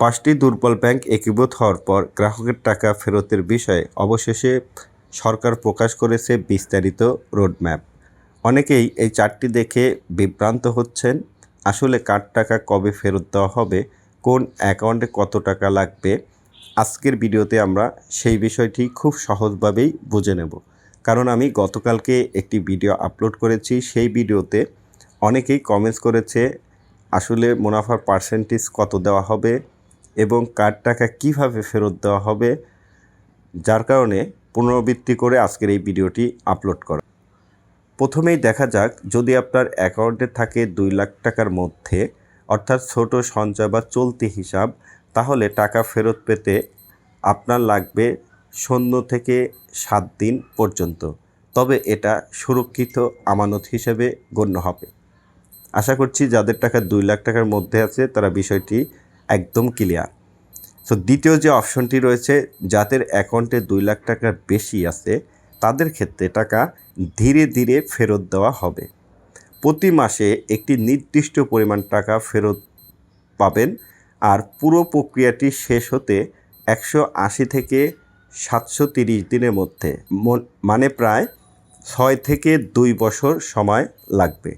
পাঁচটি দুর্বল ব্যাংক একীভূত হওয়ার পর গ্রাহকের টাকা ফেরতের বিষয়ে অবশেষে সরকার প্রকাশ করেছে বিস্তারিত রোডম্যাপ। অনেকেই এই চারটি দেখে বিভ্রান্ত হচ্ছেন, আসলে কার টাকা কবে ফেরত দেওয়া হবে, কোন অ্যাকাউন্টে কত টাকা লাগবে। আজকের ভিডিওতে আমরা সেই বিষয়টি খুব সহজভাবেই বুঝে নেব। কারণ আমি গতকালকে একটি ভিডিও আপলোড করেছি, সেই ভিডিওতে অনেকেই কমেন্টস করেছে, আসলে মুনাফার পার্সেন্টেজ কত দেওয়া হবে এবং কার টাকা কীভাবে ফেরত দেওয়া হবে, যার কারণে পুনরাবৃত্তি করে আজকের এই ভিডিওটি আপলোড করা। প্রথমেই দেখা যাক, যদি আপনার অ্যাকাউন্টে থাকে দুই লাখ টাকার মধ্যে, অর্থাৎ ছোট সঞ্চয় বা চলতি হিসাব, তাহলে টাকা ফেরত পেতে আপনার লাগবে শূন্য থেকে সাত দিন পর্যন্ত। তবে এটা সুরক্ষিত আমানত হিসেবে গণ্য হবে। আশা করছি যাদের টাকা দুই লাখ টাকার মধ্যে আছে, তারা বিষয়টি একদম ক্লিয়ার সো দ্বিতীয় যে অপশনটি রয়েছে, যাদের অ্যাকাউন্টে দুই লাখ টাকার বেশি আছে, তাদের ক্ষেত্রে টাকা ধীরে ধীরে ফেরত দেওয়া হবে। প্রতি মাসে একটি নির্দিষ্ট পরিমাণ টাকা ফেরত পাবেন, আর পুরো প্রক্রিয়াটি শেষ হতে একশো আশি থেকে সাতশো তিরিশ দিনের মধ্যে মন- প্রায় ছয় থেকে দুই বছর সময় লাগবে।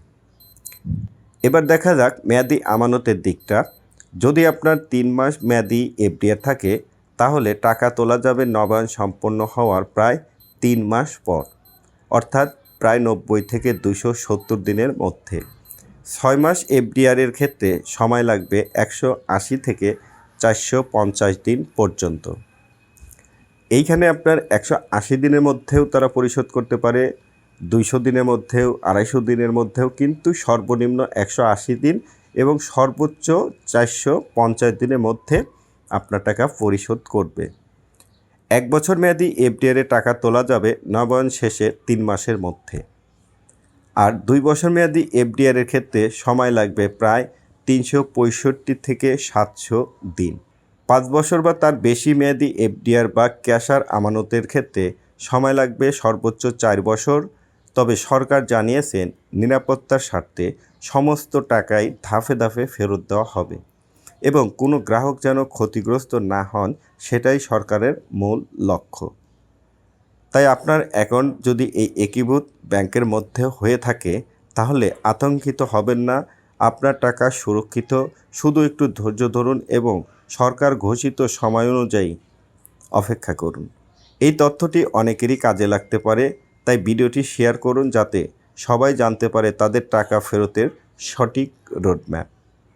এবার দেখা যাক মেয়াদি আমানতের দিকটা। যদি আপনার তিন মাস মেয়াদি এফডিআর থাকে, তাহলে টাকা তোলা যাবে নবায়ন সম্পন্ন হওয়ার প্রায় তিন মাস পর, অর্থাৎ প্রায় নব্বই থেকে দুশো সত্তর দিনের মধ্যে। ছয় মাস এফডিআরের ক্ষেত্রে সময় লাগবে একশো আশি থেকে চারশো পঞ্চাশ দিন পর্যন্ত। এইখানে আপনার একশো আশি দিনের মধ্যেও তারা পরিশোধ করতে পারে, দুইশো দিনের মধ্যেও, আড়াইশো দিনের মধ্যেও, কিন্তু সর্বনিম্ন একশো আশি দিন এবং সর্বোচ্চ চারশো পঞ্চাশ দিনের মধ্যে আপনার টাকা পরিশোধ করবে। এক বছর মেয়াদি এফডিআরে টাকা তোলা যাবে নবায়ন শেষে তিন মাসের মধ্যে। আর দুই বছর মেয়াদি এফডিআরের ক্ষেত্রে সময় লাগবে প্রায় তিনশো পঁয়ষট্টি থেকে সাতশো দিন। পাঁচ বছর বা তার বেশি মেয়াদি এফডিআর বা ক্যাশার আমানতের ক্ষেত্রে সময় লাগবে সর্বোচ্চ চার বছর তবে সরকার জানিয়েছেন, নিরাপত্তার স্বার্থে সমস্ত টাকাই ধাপে ধাপে ফেরত দেওয়া হবে এবং কোনো গ্রাহক যেন ক্ষতিগ্রস্ত না হন সেটাই সরকারের মূল লক্ষ্য। তাই আপনার অ্যাকাউন্ট যদি এই একীভূত ব্যাংকের মধ্যে হয়ে থাকে, তাহলে আতঙ্কিত হবেন না। আপনার টাকা সুরক্ষিত, শুধু একটু ধৈর্য ধরুন এবং সরকার ঘোষিত সময় অনুযায়ী অপেক্ষা করুন। এই তথ্যটি অনেকেরই কাজে লাগতে পারে। তাই ভিডিওটি শেয়ার করুন যাতে সবাই জানতে পারে তাদের টাকা ফেরতের সঠিক রোডম্যাপ।